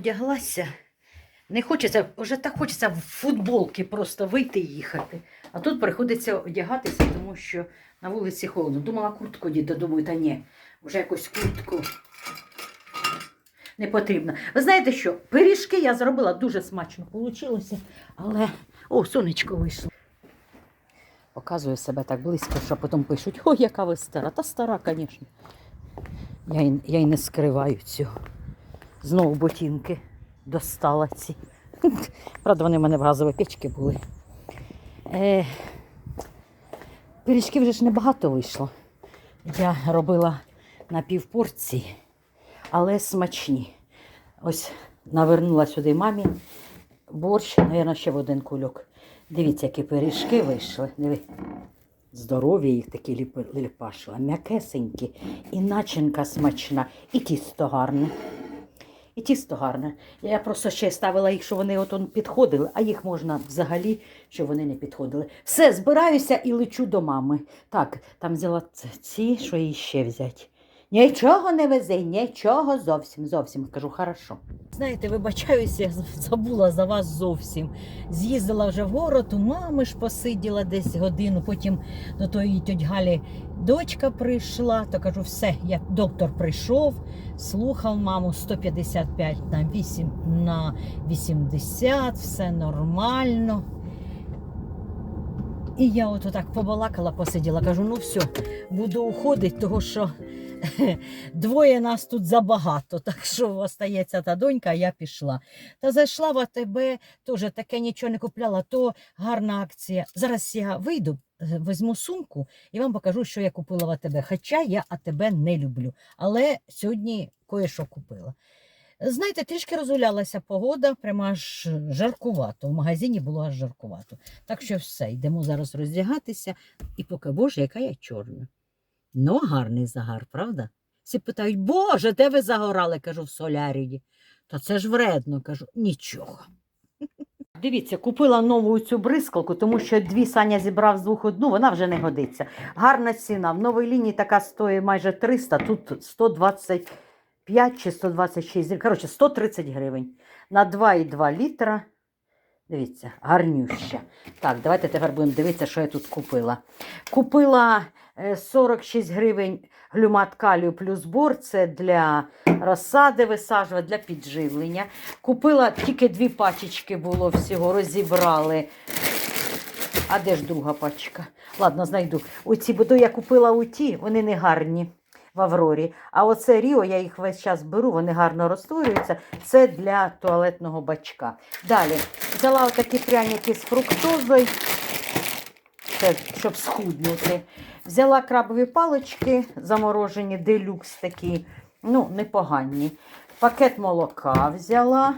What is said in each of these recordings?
Одяглася. Не хочеться, вже так хочеться в футболки просто вийти і їхати. А тут приходиться одягатися, тому що на вулиці холодно. Думала куртку діти, думаю, та ні, вже якусь куртку не потрібно. Ви знаєте що? Пиріжки я зробила дуже смачно вийшло, але о, сонечко вийшло. Показую себе так близько, що потім пишуть, ой, яка ви стара. Та стара, звісно. Я, й- я й не скриваю цього. Знову ботинки достала ці. Правда, вони в мене в газовій печці були. Е, пиріжків вже ж небагато вийшло. Я робила на півпорції, але смачні. Ось навернула сюди мамі борщ, мабуть, ще в один кульок. Дивіться, які пиріжки вийшли. Диви. Здорові їх такі ліп- ліпашила, м'якесенькі, і начинка смачна, і тісто гарне. І тісто гарне. Я просто ще ставила їх, що вони от підходили, а їх можна взагалі, щоб вони не підходили. Все, збираюся і лечу до мами. Так, там взяла ці, що їй ще взяти. Нічого не вези, нічого зовсім, зовсім. Кажу, хорошо. Знаєте, вибачаюся, я забула за вас зовсім. З'їздила вже в город, у мами ж посиділа десь годину, потім до тої тьоть Галі дочка прийшла, то кажу, все, я, доктор прийшов, слухав маму 155 на 8 на 80, все нормально. І я от так побалакала, посиділа, кажу, ну все, буду уходити, того що двоє нас тут забагато, так що остається та донька, а я пішла. Та зайшла в АТБ, теж таке нічого не купляла, то гарна акція. Зараз я вийду, візьму сумку і вам покажу, що я купила в АТБ. Хоча я АТБ не люблю, але сьогодні кое-що купила. Знаєте, трішки розгулялася погода, прямо аж жаркувато. В магазині було аж жаркувато. Так що все, йдемо зараз роздягатися. І поки Боже, яка я чорна. Ну, гарний загар, правда? Всі питають, Боже, де ви загорали? кажу, в солярії. Та це ж вредно, кажу, нічого. Дивіться, купила нову цю бризкалку, тому що дві Саня зібрав з двох одну, вона вже не годиться. Гарна ціна. В новій лінії така стоїть майже 300, тут 125 чи 126, коротше, 130 гривень. На 2,2 літра. Дивіться, гарнюща. Так, давайте тепер будемо дивитися, що я тут купила. Купила е, 46 гривень глюмат калію плюс бор. Це для розсади висаджувати, для підживлення. Купила тільки дві пачечки було всього, розібрали. А де ж друга пачка? Ладно, знайду. Оці, бо то я купила оті, вони не гарні в Аврорі. А оце Ріо, я їх весь час беру, вони гарно розтворюються. Це для туалетного бачка. Далі взяла отакі пряники з фруктозою, це щоб схуднути. Взяла крабові палички заморожені, делюкс такі, ну, непогані. Пакет молока взяла.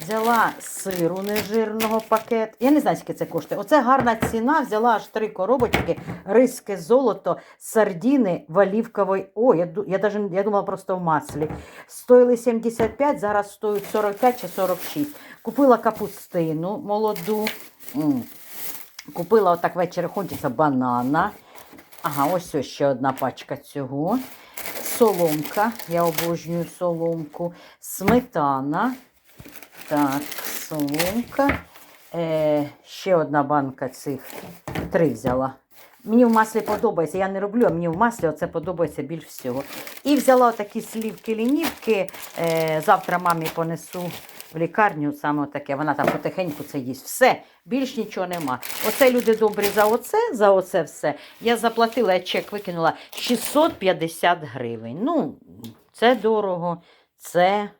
Взяла сиру нежирного пакет. Я не знаю, скільки це коштує. Оце гарна ціна. Взяла аж три коробочки, риски золото, сардіни в олівковій. О, я, я, даже, я думала просто в маслі. Стоїли 75, зараз стоять 45 чи 46. Купила капустину молоду. Купила отак ввечері хочеться банана. Ага, ось ось ще одна пачка цього. Соломка. Я обожнюю соломку. Сметана. Так, соломка. Е, ще одна банка цих. Три взяла. Мені в маслі подобається. Я не роблю, а мені в маслі оце подобається більш всього. І взяла такі слівки-лінівки. Е, завтра мамі понесу в лікарню. Саме таке. Вона там потихеньку це їсть. Все, більш нічого нема. Оце люди добрі за оце, за оце все. Я заплатила, я чек викинула 650 гривень. Ну, це дорого, це.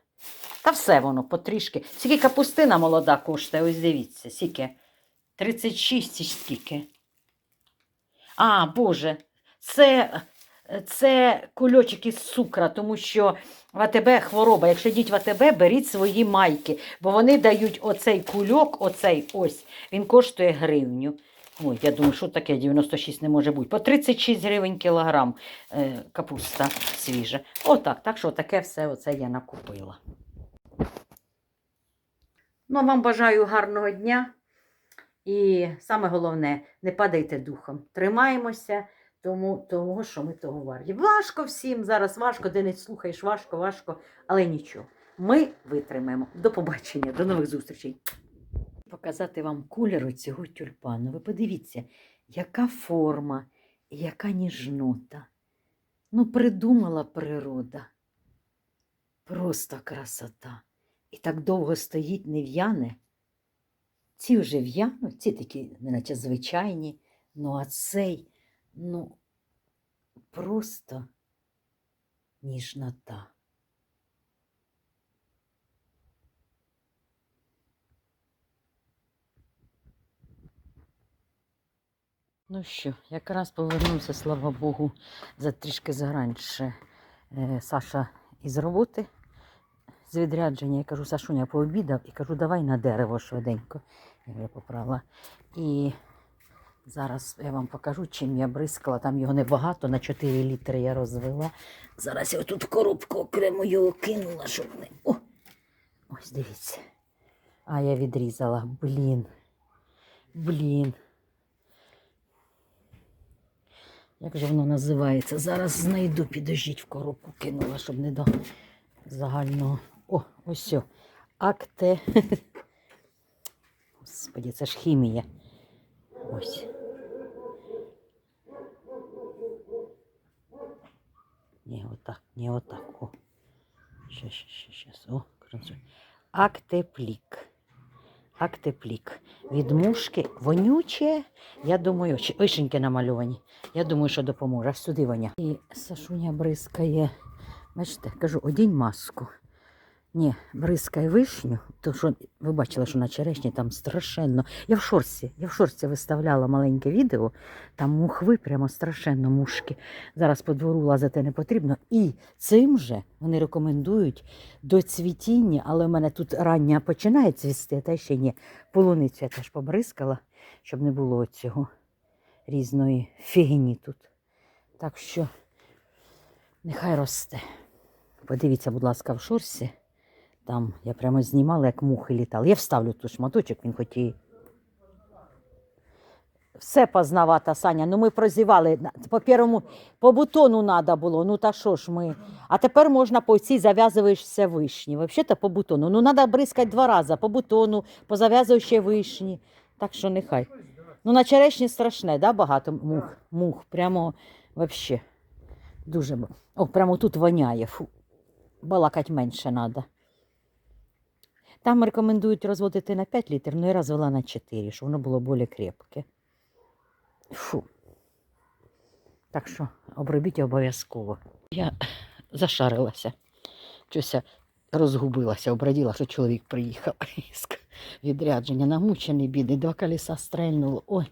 Та все воно потрішки. Скільки капустина молода коштує, ось дивіться, скільки. 36 чи скільки. А, Боже, це, це кульочок із цукра, тому що в АТБ хвороба. Якщо йдіть в АТБ, беріть свої майки, бо вони дають оцей кульок, оцей ось, він коштує гривню. Ой, я думаю, що таке 96 не може бути. По 36 гривень кілограм е, капуста свіжа. Отак, так що таке все оце я накупила. Ну, а вам бажаю гарного дня. І саме головне, не падайте духом. Тримаємося, тому, того, що ми того варті. Важко всім зараз, важко, де не слухаєш, важко, важко, але нічого. Ми витримаємо. До побачення, до нових зустрічей. Показати вам кольору цього тюльпану. Ви подивіться, яка форма, яка ніжнота. Ну, придумала природа. Просто красота. І так довго стоїть, не в'яне. Ці вже в'януть, ці такі, неначе звичайні. Ну, а цей, ну, просто ніжнота. Ну що, якраз повернувся, слава Богу, за трішки заранше е, Саша із роботи з відрядження. Я кажу, Сашуня пообідав і кажу, давай на дерево швиденько. Я вже поправила. І зараз я вам покажу, чим я бризкала. Там його небагато, на 4 літри я розвела. Зараз я тут коробку окремо його кинула, щоб не. О! Ось дивіться. А я відрізала. Блін. Блін. Як же воно називається? Зараз знайду, підождіть в коробку кинула, щоб не до загального. О, ось все. Акте. Господі, це ж хімія. Ось. Ні, отак, не отак. О. Щас, щас, щас, щас. О, красиво. Актеплік. Актеплік. Від мушки вонюче. Я думаю, вишеньки намальовані. Я думаю, що допоможе. Сюди воня. І Сашуня бризкає. Бачите, кажу, одінь маску. Ні, бризкає вишню, то що ви бачили, що на черешні там страшенно. Я в шорсі, я в шорсі виставляла маленьке відео, там мухви прямо страшенно мушки. Зараз по двору лазити не потрібно. І цим же вони рекомендують до цвітіння, але в мене тут рання починає цвісти, та ще ні. Полуницю я теж побризкала, щоб не було цього різної фігні тут. Так що нехай росте. Подивіться, будь ласка, в шорсі. Там я прямо знімала, як мухи літали. Я вставлю тут шматочок, він хоч і. Все познавата, Саня. Ну ми прозівали. По первому, по бутону треба було. Ну та що ж ми. А тепер можна по цій зав'язуєшся вишні. Взагалі-то по бутону. Ну треба бризкати два рази. По бутону, по зав'язуючій вишні. Так що нехай. Ну на черешні страшне, да, багато мух. Мух. Прямо взагалі. Дуже. О, прямо тут воняє. Фу. Балакать менше треба. Там рекомендують розводити на 5 літрів, але я розвела на 4, щоб воно було більш крепке. Фу. Так що обробіть обов'язково. Я зашарилася. Щось розгубилася, обраділа, що чоловік приїхав із відрядження. Намучений бідний, два колеса стрельнуло. Ой.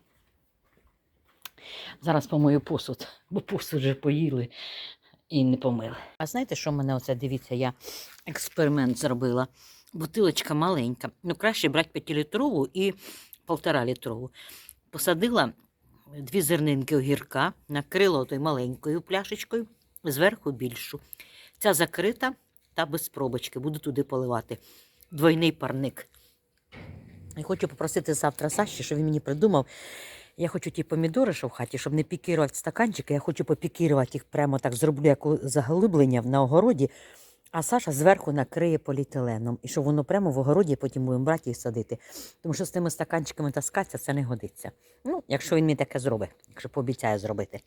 Зараз помою посуд, бо посуд вже поїли і не помили. А знаєте, що мене оце дивіться, я експеримент зробила. Бутилочка маленька. Ну, краще брати 5-літрову і 1,5-літрову. Посадила дві зернинки огірка, накрила той маленькою пляшечкою, зверху більшу. Ця закрита та без пробочки. Буду туди поливати. Двойний парник. І хочу попросити завтра Саші, щоб він мені придумав. Я хочу ті помідори, що в хаті, щоб не пікірувати стаканчики, я хочу попікірувати їх прямо так, зроблю як заглиблення на огороді, а Саша зверху накриє поліетиленом. І щоб воно прямо в огороді потім будемо брати і садити. Тому що з тими стаканчиками таскатися це не годиться. Ну, якщо він мені таке зробить, якщо пообіцяє зробити.